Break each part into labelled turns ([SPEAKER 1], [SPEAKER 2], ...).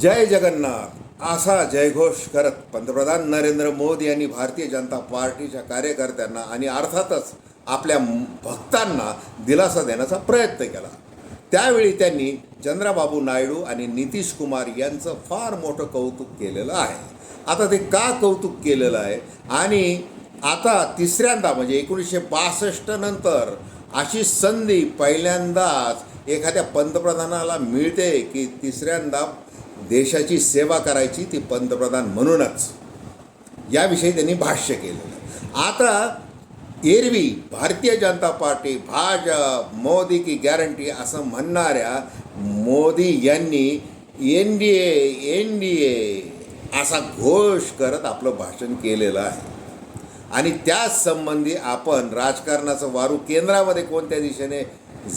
[SPEAKER 1] जय जगन्नाथ. असा जयघोष करत पंतप्रधान नरेंद्र मोदी यांनी भारतीय जनता पार्टीच्या कार्यकर्त्यांना आणि अर्थातच आपल्या भक्तांना दिलासा देण्याचा प्रयत्न केला. त्यावेळी त्यांनी चंद्राबाबू नायडू आणि नितीश कुमार यांचं फार मोठं कौतुक केलेलं आहे. आता ते का कौतुक केलेलं आहे? आणि आता तिसऱ्यांदा म्हणजे एकोणीसशे बासष्ट नंतर अशी संधी पहिल्यांदाच एखाद्या पंतप्रधानाला मिळते की तिसऱ्यांदा देशाची सेवा करायची ती पंतप्रधान म्हणूनच. याविषयी त्यांनी भाष्य केलेलं. आता एरवी भारतीय जनता पार्टी भाजप मोदी की गॅरंटी असं म्हणणाऱ्या मोदी यांनी N D A N D A असा घोष करत आपलं भाषण केलेलं आहे. आणि त्याच संबंधी आपण राजकारणाचं वारू केंद्रामध्ये कोणत्या दिशेने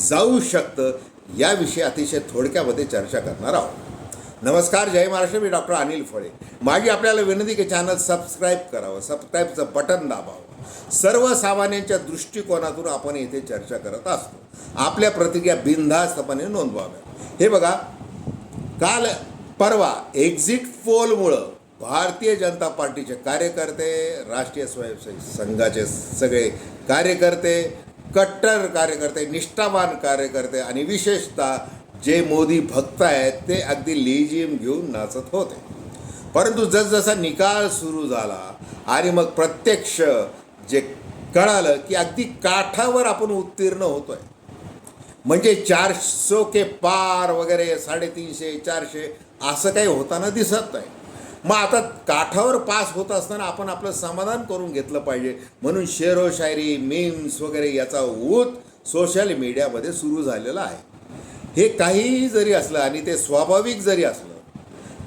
[SPEAKER 1] जाऊ शकतं याविषयी अतिशय थोडक्यामध्ये चर्चा करणार आहोत. नमस्कार जय महाराष्ट्र मी डॉक्टर अनिल फळे. माझी आपल्याला विनंती की चॅनल सबस्क्राईब करावं सबस्क्राईबचं बटन दाबावं. सर्वसामान्यांच्या दृष्टिकोनातून आपण येथे चर्चा करत असतो. आपल्या प्रतिक्रिया बिनधास्तपणे नोंदवाव्या हे बघा काल परवा एक्झिट पोलमुळं भारतीय जनता पार्टीचे कार्यकर्ते राष्ट्रीय स्वयंसेवक संघाचे सगळे कार्यकर्ते कट्टर कार्यकर्ते निष्ठावान कार्यकर्ते आणि विशेषतः जे मोदी भक्त आहेत ते अगदी लेझियम घेऊन नाचत होते. परंतु जसजसा निकाल सुरू झाला आणि मग प्रत्यक्ष जे कळालं की अगदी काठावर आपण उत्तीर्ण होतोय. म्हणजे चारसो के पार वगैरे साडेतीनशे चारशे असं काही होताना दिसत नाही. मग आता काठावर पास होत असताना आपण आपलं समाधान करून घेतलं पाहिजे. म्हणून शेरो शायरी मीम्स वगैरे याचा ऊत सोशल मीडियामध्ये सुरू झालेला आहे. हे काहीही जरी असलं आणि ते स्वाभाविक जरी असलं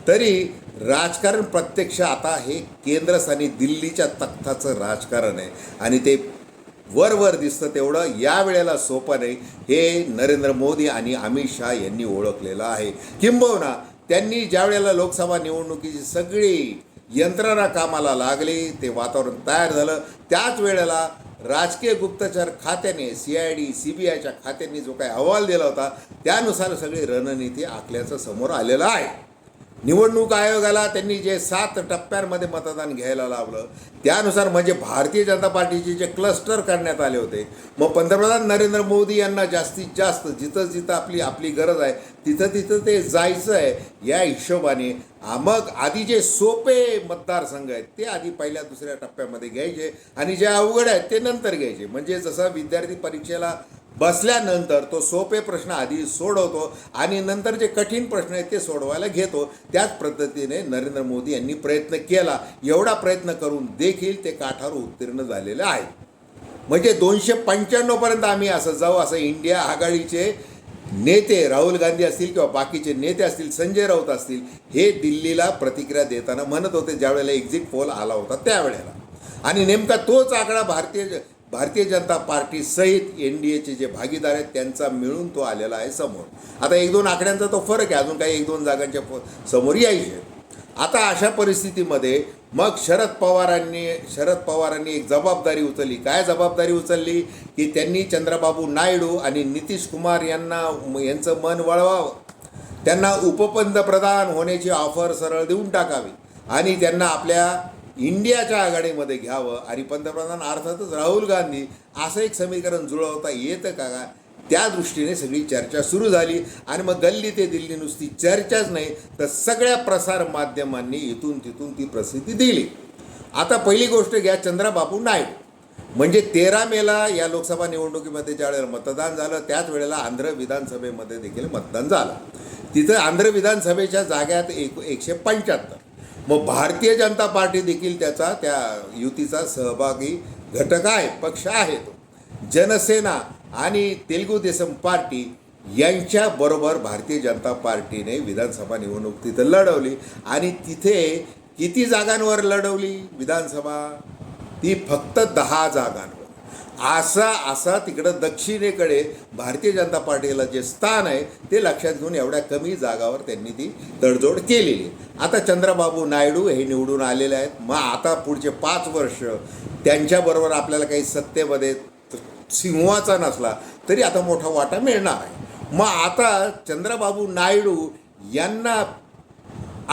[SPEAKER 1] तरी राजकारण प्रत्यक्ष आता हे केंद्रस्थानी दिल्लीच्या तख्ताचं राजकारण आहे. आणि ते वर वर दिसतं तेवढं या वेळेला सोपं नाही. हे नरेंद्र मोदी आणि अमित शहा यांनी ओळखलेलं आहे. किंबहुना त्यांनी ज्या वेळेला लोकसभा निवडणुकीची सगळी यंत्रणा कामाला लागली ते वातावरण तयार झालं. त्याच वेळेला राजकीय गुप्तचर खात्याने C I D C B आयच्या खात्यांनी जो काही अहवाल दिला होता त्यानुसार सगळी रणनीती आखल्याचं समोर आलेलं आहे. निवडणूक आयोगाला त्यांनी जे सात टप्प्यांमध्ये मतदान घ्यायला लावलं त्यानुसार म्हणजे भारतीय जनता पार्टीचे जे क्लस्टर करण्यात आले होते. मग पंतप्रधान नरेंद्र मोदी यांना जास्तीत जास्त जिथं जिथं आपली आपली गरज आहे तिथं तिथं ते जायचं आहे या हिशोबाने मग आधी जे सोपे मतदारसंघ आहेत ते आधी पहिल्या दुसऱ्या टप्प्यामध्ये घ्यायचे आणि जे अवघड आहेत ते नंतर घ्यायचे. म्हणजे जसं विद्यार्थी परीक्षेला बसल्यानंतर तो सोपे प्रश्न आधी सोडवतो आणि नंतर जे कठीण प्रश्न आहेत ते सोडवायला घेतो. त्याच पद्धतीने नरेंद्र मोदी यांनी प्रयत्न केला. एवढा प्रयत्न करून देखील ते काठावर उत्तीर्ण झालेले आहे म्हणजे दोनशे पंच्याण्णवपर्यंत आम्ही असं जाऊ असं इंडिया आघाडीचे नेते राहुल गांधी असतील किंवा बाकीचे नेते असतील संजय राऊत असतील हे दिल्लीला प्रतिक्रिया देताना म्हणत होते ज्यावेळेला एक्झिट पोल आला होता त्यावेळेला. आणि नेमका तोच आकडा भारतीय भारतीय जनता पार्टी सहित एन डी एचे जे भागीदार आहेत त्यांचा मिळून तो आलेला आहे समोर. आता एक दोन आकड्यांचा तो फरक आहे अजून काही एक दोन जागांच्या प- समोर यायचे आता अशा परिस्थितीमध्ये मग शरद पवारांनी शरद पवारांनी एक जबाबदारी उचलली. काय जबाबदारी उचलली? की त्यांनी चंद्रबाबू नायडू आणि नितीश कुमार यांना यांचं मन वळवावं. त्यांना उपपंतप्रधान होण्याची ऑफर सरळ देऊन टाकावी. आणि त्यांना आपल्या इंडियाच्या आघाडीमध्ये घ्यावं. आणि पंतप्रधान अर्थातच राहुल गांधी असं एक समीकरण जुळवता येतं का? त्या दृष्टीने सगळी चर्चा सुरू झाली. आणि मग गल्ली ते दिल्ली नुसती चर्चाच नाही तर सगळ्या प्रसार माध्यमांनी इथून तिथून ती प्रसिद्धी दिली. आता पहिली गोष्ट घ्या चंद्राबाबू नायडू. म्हणजे तेरा मेला या लोकसभा निवडणुकीमध्ये ज्या वेळेला मतदान झालं त्याच वेळेला आंध्र विधानसभेमध्ये देखील मतदान झालं. तिथं आंध्र विधानसभेच्या जाग्यात एक एकशे पंच्याहत्तर. मग भारतीय जनता पार्टी देखील त्याचा त्या युतीचा सहभागी घटक आहे पक्ष आहे तो. जनसेना आणि तेलुगू देसम पार्टी यांच्याबरोबर भारतीय जनता पार्टीने विधानसभा निवडणूक तिथं लढवली आणि तिथे किती जागांवर लढवली विधानसभा? ती फक्त दहा जागांवर. असा असा तिकडं दक्षिणेकडे भारतीय जनता पार्टीला जे स्थान आहे ते लक्षात घेऊन एवढ्या कमी जागावर त्यांनी ती तडजोड केलेली. आता चंद्रबाबू नायडू हे निवडून आलेले आहेत. मग आता पुढचे पाच वर्ष त्यांच्याबरोबर आपल्याला काही सत्तेमध्ये सिंहाचा नसला तरी आता मोठा वाटा मिळणार आहे. मग आता चंद्रबाबू नायडू यांना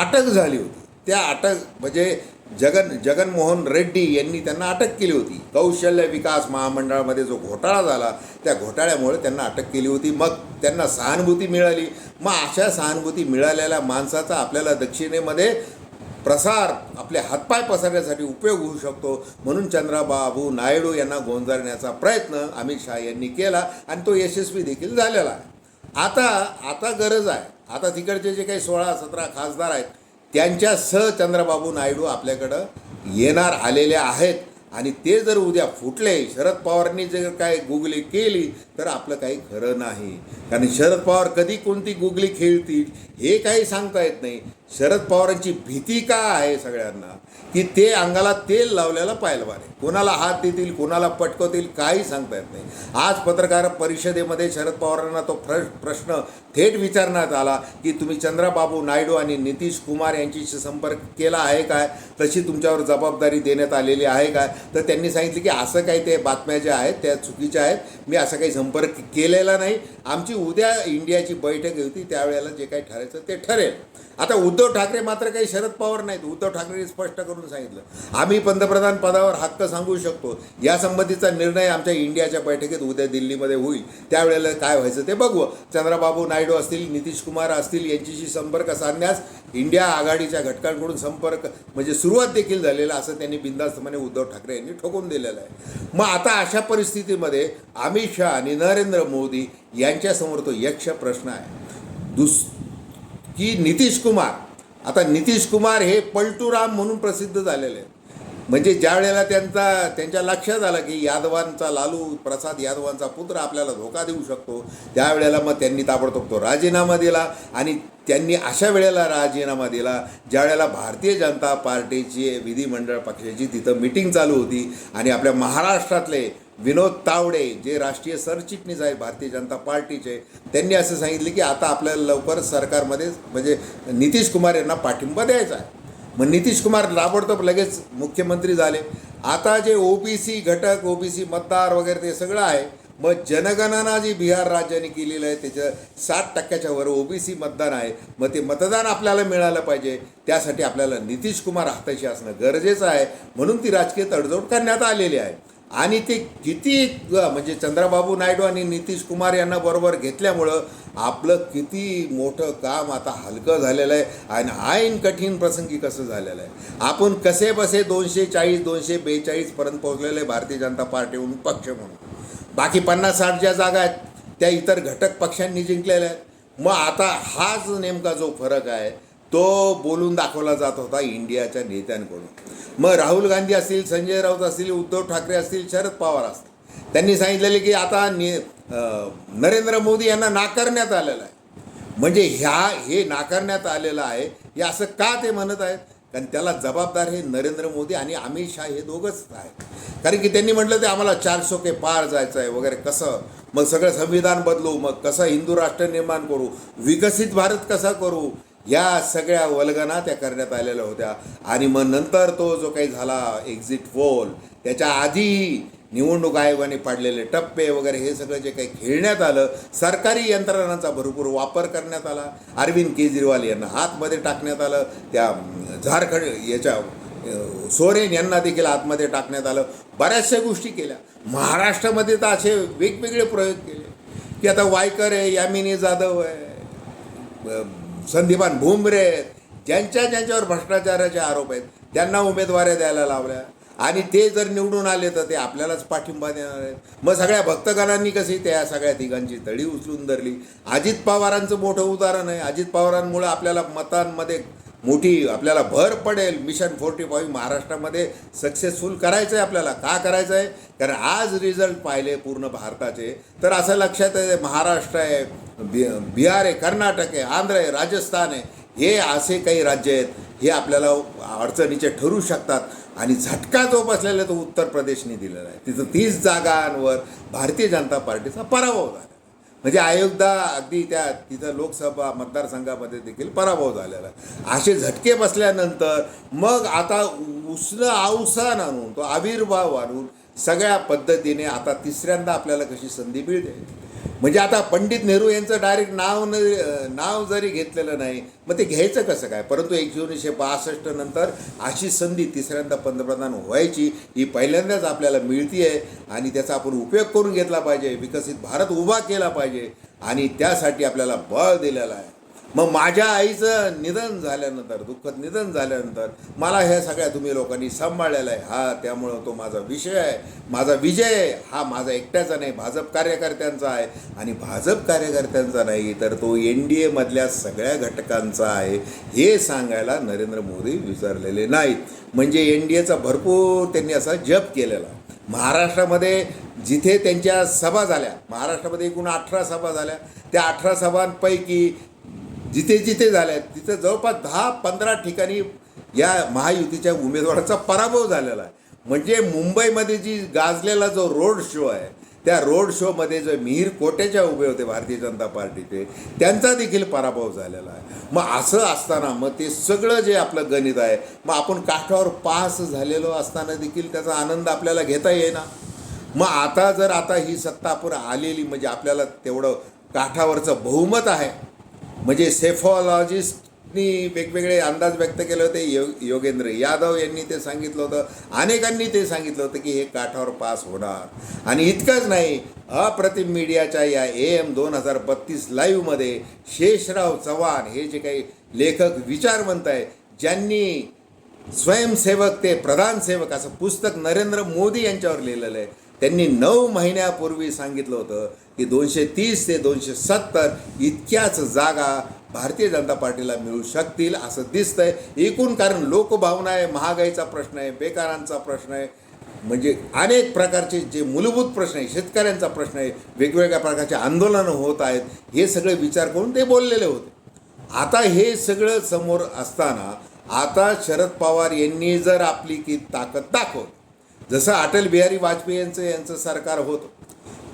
[SPEAKER 1] अटक झाली होती. त्या अटक म्हणजे जगन जगनमोहन रेड्डी यांनी त्यांना अटक केली होती. कौशल्य विकास महामंडळामध्ये जो घोटाळा झाला त्या घोटाळ्यामुळे त्यांना अटक केली होती. मग त्यांना सहानुभूती मिळाली. मग अशा सहानुभूती मिळालेल्या माणसाचा आपल्याला दक्षिणेमध्ये प्रसार आपले हातपाय पसरण्यासाठी उपयोग होऊ शकतो. म्हणून चंद्राबाबू नायडू यांना गोंजारण्याचा प्रयत्न अमित शहा यांनी केला आणि तो यशस्वी देखील झालेला आहे. आता आता गरज आहे. आता तिकडचे जे काही सोळा सतरा खासदार आहेत त्यांच्यासह चंद्रबाबू नायडू आपल्याकडं येणार आलेले आहेत. आणि ते जर उद्या फुटले शरद पवारांनी जर काय गुगली केली तर आपलं काही खरं नाही. कारण शरद पवार कधी कोणती गुगली खेळतील हे काही सांगता येत नाही. शरद पवारांची भीती का आहे सगळ्यांना? की ते अंगाला तेल लावलेलं पाहिलं आहे. कोणाला हात देतील कोणाला पटकवतील काही सांगता येत नाही. आज पत्रकार परिषदेमध्ये शरद पवारांना तो प्र प्रश्न थेट विचारण्यात आला की तुम्ही चंद्राबाबू नायडू आणि नितीश कुमार यांच्याशी संपर्क केला आहे काय? तशी तुमच्यावर जबाबदारी देण्यात आलेली आहे काय? तर त्यांनी सांगितलं की असं काही ते बातम्या ज्या आहेत त्या चुकीच्या आहेत. मी असा काही संपर्क केलेला नाही. आमची उद्या इंडियाची बैठक होती त्यावेळेला जे काही ठरायचं ते ठरेल. आता उद्धव ठाकरे मात्र काही शरद पवार नाहीत. उद्धव ठाकरेंनी स्पष्ट करून सांगितलं. आम्ही पंतप्रधान पदावर हक्क सांगू शकतो. या संबंधीचा निर्णय आमच्या इंडियाच्या बैठकीत उद्या दिल्लीमध्ये होईल. त्यावेळेला काय व्हायचं ते बघू. चंद्रबाबू नायडू असतील नितीश कुमार असतील यांच्याशी संपर्क साधण्यास इंडिया आघाडीच्या घटकांकडून संपर्क म्हणजे सुरुवात देखील झालेला असं त्यांनी बिंदास्तपणे उद्धव ठाकरे यांनी ठोकून दिलेलं आहे. मग आता अशा परिस्थितीमध्ये अमित शहा आणि नरेंद्र मोदी यांच्यासमोर तो यक्ष प्रश्न आहे. दुस की नितीश कुमार आता नितीश कुमार हे पलटूराम म्हणून प्रसिद्ध झालेले आहेत. म्हणजे ज्या वेळेला त्यांचा त्यांच्या लक्षात आलं की यादवांचा लालू प्रसाद यादवांचा पुत्र आपल्याला धोका देऊ शकतो त्यावेळेला मग त्यांनी ताबडतोब तो राजीनामा दिला आणि त्यांनी अशा वेळेला राजीनामा दिला ज्या वेळेला भारतीय जनता पार्टीची विधिमंडळ पक्षाची तिथं मिटिंग चालू होती आणि आपल्या महाराष्ट्रातले विनोद तावडे जे राष्ट्रीय सरचिटणीस आहेत भारतीय जनता पार्टीचे त्यांनी असं सांगितलं की आता आपल्याला लवकर सरकारमध्ये म्हणजे नितीश कुमार यांना पाठिंबा द्यायचा आहे. मग नितीश कुमार ताबडतोब लगेच मुख्यमंत्री झाले. आता जे ओबीसी घटक ओबीसी मतदार वगैरे ते सगळं आहे मग जनगणना जी बिहार राज्याने केलेलं आहे त्याच्या साठ टक्क्याच्या वर ओबीसी मतदान आहे मग ते मतदान आपल्याला मिळालं पाहिजे. त्यासाठी आपल्याला नितीश कुमार हाताशी असणं गरजेचं आहे म्हणून ती राजकीय तडजोड करण्यात आलेली आहे. आणि ते किती म्हणजे चंद्रबाबू नायडू आणि नितीश कुमार यांना बरोबर घेतल्यामुळं आपलं किती मोठं काम आता हलकं झालेलं आहे आणि ऐन कठीण प्रसंगी कसं झालेलं आहे? आपण कसे बसे दोनशे चाळीस दोनशे बेचाळीसपर्यंत पोहोचलेलं आहे भारतीय जनता पार्टीहून पक्ष म्हणून? बाकी पन्नास साठ ज्या जागा आहेत त्या इतर घटक पक्षांनी जिंकलेल्या आहेत. मग आता हाच नेमका जो फरक आहे तो बोलून दाखवला जात होता इंडियाच्या नेत्यांकडून. मग राहुल गांधी असतील संजय राऊत असतील उद्धव ठाकरे असतील शरद पवार असतील. त्यांनी सांगितलेले की आता ने नरेंद्र मोदी यांना नाकारण्यात आलेलं आहे. म्हणजे ह्या हे नाकारण्यात आलेलं आहे हे असं का ते म्हणत आहेत? कारण त्याला जबाबदार हे नरेंद्र मोदी आणि अमित शाह हे दोघंच आहेत. कारण की त्यांनी म्हटलं ते आम्हाला चार के पार जायचं आहे वगैरे कसं? मग सगळं संविधान बदलू मग कसं हिंदू राष्ट्र निर्माण करू विकसित भारत कसा करू? या सगळ्या वल्गना त्या करण्यात आलेल्या होत्या. आणि मग नंतर तो जो काही झाला एक्झिट पोल त्याच्या आधी निवडणूक आयोगाने पाडलेले टप्पे वगैरे हे सगळं जे काही खेळण्यात आलं सरकारी यंत्रणांचा भरपूर वापर करण्यात आला. अरविंद केजरीवाल यांना आतमध्ये टाकण्यात आलं. त्या झारखंड याच्या सोरेन यांना देखील आतमध्ये टाकण्यात आलं. बऱ्याचशा गोष्टी केल्या. महाराष्ट्रामध्ये तर असे वेगवेगळे प्रयोग केले. की आता वायकर आहे यामिनी जाधव आहे संदीपान भुमरे आहेत. ज्यांच्या ज्यांच्यावर भ्रष्टाचाराचे आरोप आहेत त्यांना उमेदवाऱ्या द्यायला लावल्या. आणि ते जर निवडून आले तर ते आपल्यालाच पाठिंबा देणार आहेत. मग सगळ्या भक्तगणांनी कशी त्या सगळ्या तिघांची तडी उचलून धरली? अजित पवारांचं मोठं उदाहरण आहे. अजित पवारांमुळे आपल्याला मतांमध्ये मोठी आपल्याला भर पडेल. मिशन फोर्टी फाईव्ह महाराष्ट्रामध्ये सक्सेसफुल करायचं आहे आपल्याला. का करायचं आहे कारण आज रिझल्ट पाहिले पूर्ण भारताचे. तर असं लक्षात आहे महाराष्ट्र आहे बि बिहार आहे कर्नाटक आहे आंध्र आहे राजस्थान आहे. हे असे काही राज्य आहेत. हे आपल्याला अडचणीचे ठरू शकतात. आणि झटका जो बसलेला तो उत्तर प्रदेशने दिलेला आहे. तिथं तीस जागांवर भारतीय जनता पार्टीचा पराभव झाला म्हणजे अयोध्या अगदी त्या तिथं लोकसभा मतदारसंघामध्ये देखील पराभव झालेला आहे. असे झटके बसल्यानंतर मग आता उष्ण अवसान आणून तो आविर्भाव आणून सगळ्या पद्धतीने आता तिसऱ्यांदा आपल्याला कशी संधी मिळते? म्हणजे आता पंडित नेहरू यांचं डायरेक्ट नाव न नाव जरी घेतलेलं नाही मग ते घ्यायचं कसं काय? परंतु एकोणीसशे बासष्ट नंतर अशी संधी तिसऱ्यांदा पंतप्रधान व्हायची ही पहिल्यांदाच आपल्याला मिळती आहे आणि त्याचा आपण उपयोग करून घेतला पाहिजे विकसित भारत उभा केला पाहिजे आणि त्यासाठी आपल्याला बळ दिलेलं आहे. मग माझ्या आईचं निधन झाल्यानंतर दुःखद निधन झाल्यानंतर मला ह्या सगळ्या तुम्ही लोकांनी सांभाळलेला आहे. हा त्यामुळं तो माझा विषय आहे. माझा विजय आहे. हा माझा एकट्याचा नाही भाजप कार्यकर्त्यांचा आहे. आणि भाजप कार्यकर्त्यांचा नाही तर तो एन डी एमधल्या सगळ्या घटकांचा आहे हे सांगायला नरेंद्र मोदी विसरलेले नाहीत. म्हणजे एन डी एचा भरपूर त्यांनी असा जप केलेला. महाराष्ट्रामध्ये जिथे त्यांच्या सभा झाल्या महाराष्ट्रामध्ये एकूण अठरा सभा झाल्या. त्या अठरा सभांपैकी जिथे जिथे झाल्या आहेत तिथं जवळपास दहा पंधरा ठिकाणी या महायुतीच्या उमेदवाराचा पराभव झालेला आहे. म्हणजे मुंबईमध्ये जी गाजलेला जो रोड शो आहे त्या रोड शोमध्ये जो मिहीर कोट्याच्या उभे होते भारतीय जनता पार्टीचे त्यांचा देखील पराभव झालेला आहे. मग असं असताना मग ते सगळं जे आपलं गणित आहे मग आपण काठावर पास झालेलो असताना देखील त्याचा आनंद आपल्याला घेता येईना. मग आता जर आता ही सत्ता आपण आलेली म्हणजे आपल्याला तेवढं काठावरचं बहुमत आहे म्हणजे सेफॉलॉजिस्टनी वेगवेगळे अंदाज व्यक्त केले होते यो योगेंद्र यादव यांनी ते सांगितलं होतं अनेकांनी ते सांगितलं होतं की हे काठावर पास होणार. आणि इतकंच नाही अप्रतिम मीडियाच्या या ए एम दोन हजार बत्तीस लाईव्हमध्ये शेषराव चव्हाण हे जे काही लेखक विचारवंत आहे ज्यांनी स्वयंसेवक ते प्रधानसेवक असं पुस्तक नरेंद्र मोदी यांच्यावर लिहिलेलं आहे त्यांनी नऊ महिन्यापूर्वी सांगितलं होतं की दोनशे तीस ते दोनशे सत्तर इतक्याच जागा भारतीय जनता पार्टीला मिळू शकतील असं दिसतंय. एकूण कारण लोकभावना आहे महागाईचा प्रश्न आहे बेकारांचा प्रश्न आहे. म्हणजे अनेक प्रकारचे जे मूलभूत प्रश्न आहे शेतकऱ्यांचा प्रश्न आहे वेगवेगळ्या प्रकारचे आंदोलनं होत आहेत हे सगळे विचार करून ते बोललेले होते. आता हे सगळं समोर असताना आता शरद पवार यांनी जर आपली की ताकद दाखवली जसं अटल बिहारी वाजपेयी यांचं यांचं सरकार होतं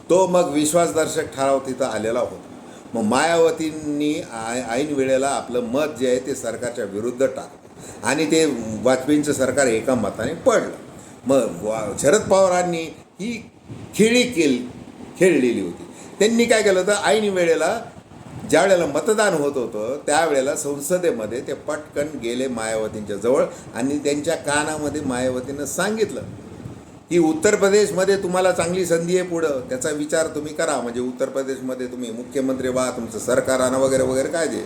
[SPEAKER 1] तो मग विश्वासदर्शक ठराव तिथं आलेला होता. मग मायावतींनी आय ऐन वेळेला आपलं मत जे आहे ते सरकारच्या विरुद्ध टाकलं. आणि ते वाजपेयींचं सरकार एका मताने पडलं. मग शरद पवारांनी ही खेळी केली खेळलेली होती. त्यांनी काय केलं होतं? ऐन वेळेला ज्या वेळेला मतदान होत होतं त्यावेळेला संसदेमध्ये ते पटकन गेले मायावतींच्या जवळ आणि त्यांच्या कानामध्ये मायावतीनं सांगितलं की उत्तर प्रदेशमध्ये तुम्हाला चांगली संधी आहे पुढं. त्याचा विचार तुम्ही करा. म्हणजे उत्तर प्रदेशमध्ये तुम्ही मुख्यमंत्री व्हा तुमचं सरकार आणा वगैरे वगैरे काय जे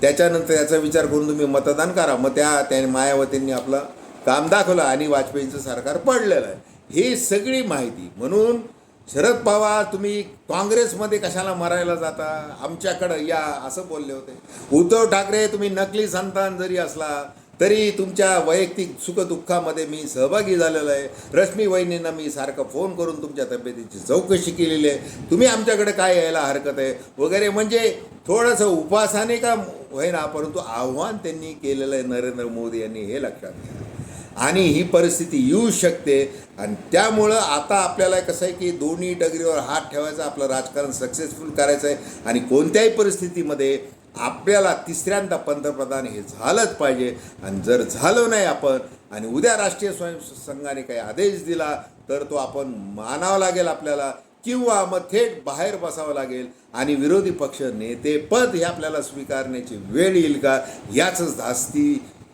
[SPEAKER 1] त्याच्यानंतर याचा विचार करून तुम्ही मतदान करा. मग त्या त्या मायावतींनी आपलं काम दाखवलं आणि वाजपेयींचं सरकार पडलेलं आहे. ही सगळी माहिती. म्हणून शरद पवार तुम्ही काँग्रेसमध्ये कशाला मरायला जाता? आमच्याकडं या असं बोलले होते. उद्धव ठाकरे तुम्ही नकली संतान जरी असला तरी तुमच्या वैयक्तिक सुखदुःखामध्ये मी सहभागी झालेलो आहे. रश्मी वहिनींना मी सारखं फोन करून तुमच्या तब्येतीची चौकशी केलेली आहे. तुम्ही आमच्याकडे काय यायला हरकत आहे? वगैरे म्हणजे थोडंसं उपासाने का होईना परंतु आव्हान त्यांनी केलेलं आहे नरेंद्र मोदी यांनी हे लक्षात घ्या. आणि ही परिस्थिती येऊ शकते. आणि त्यामुळं आता आपल्याला कसं आहे की दोन्ही डगरीवर हात ठेवायचा आपलं राजकारण सक्सेसफुल करायचं आहे. आणि कोणत्याही परिस्थितीमध्ये आपल्याला तिसऱ्यांदा पंतप्रधान हे झालंच पाहिजे. आणि जर झालं नाही आपण आणि उद्या राष्ट्रीय स्वयंसंघाने काही आदेश दिला तर तो आपण मानावा लागेल आपल्याला किंवा मग थेट बाहेर बसावं लागेल. आणि विरोधी पक्ष नेतेपद हे आपल्याला स्वीकारण्याची वेळ येईल का? याच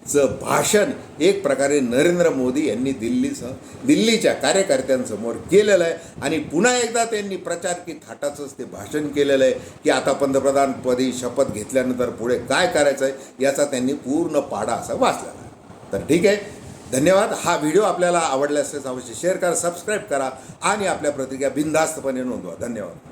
[SPEAKER 1] चं भाषण एक प्रकारे नरेंद्र मोदी यांनी दिल्लीसह दिल्लीच्या कार्यकर्त्यांसमोर केलेलं आहे. आणि पुन्हा एकदा त्यांनी प्रचार की थाटाचंच ते भाषण केलेलं आहे की आता पंतप्रधानपदी शपथ घेतल्यानंतर पुढे काय करायचं आहे याचा त्यांनी पूर्ण पाडा असा वाचलेला आहे. तर ठीक आहे. धन्यवाद. हा व्हिडिओ आपल्याला आवडला अवश्य शेअर करा सबस्क्राईब करा आणि आपल्या प्रतिक्रिया बिनधास्तपणे नोंदवा. धन्यवाद.